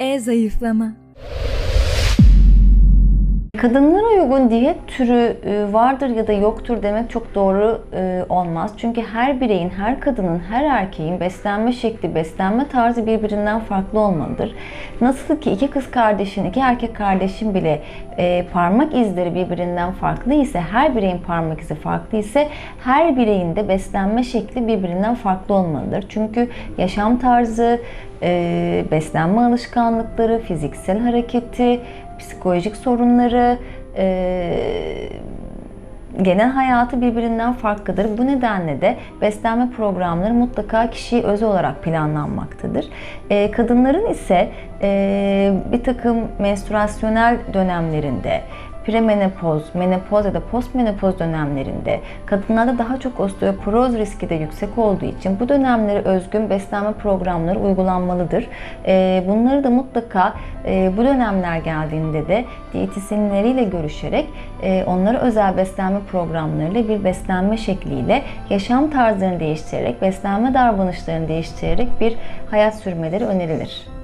é zayıflama. Kadınlara uygun diyet türü e, vardır ya da yoktur demek çok doğru e, olmaz. Çünkü her bireyin, her kadının, her erkeğin beslenme şekli, beslenme tarzı birbirinden farklı olmalıdır. Nasıl ki iki kız kardeşin, iki erkek kardeşin bile e, parmak izleri birbirinden farklı ise, her bireyin parmak izi farklı ise her bireyin de beslenme şekli birbirinden farklı olmalıdır. Çünkü yaşam tarzı, beslenme alışkanlıkları, fiziksel hareketi, psikolojik sorunları, e, genel hayatı birbirinden farklıdır. Bu nedenle de beslenme programları mutlaka kişiye özel olarak planlanmaktadır. E, kadınların ise e, bir takım menstruasyonel dönemlerinde, premenopoz, menopoz ya da postmenopoz dönemlerinde kadınlarda daha çok osteoporoz riski de yüksek olduğu için bu dönemlere özgün beslenme programları uygulanmalıdır. Ee, Bunları da mutlaka e, bu dönemler geldiğinde de diyetisyenleriyle görüşerek e, onlara özel beslenme programlarıyla bir beslenme şekliyle yaşam tarzlarını değiştirerek, beslenme davranışlarını değiştirerek bir hayat sürmeleri önerilir.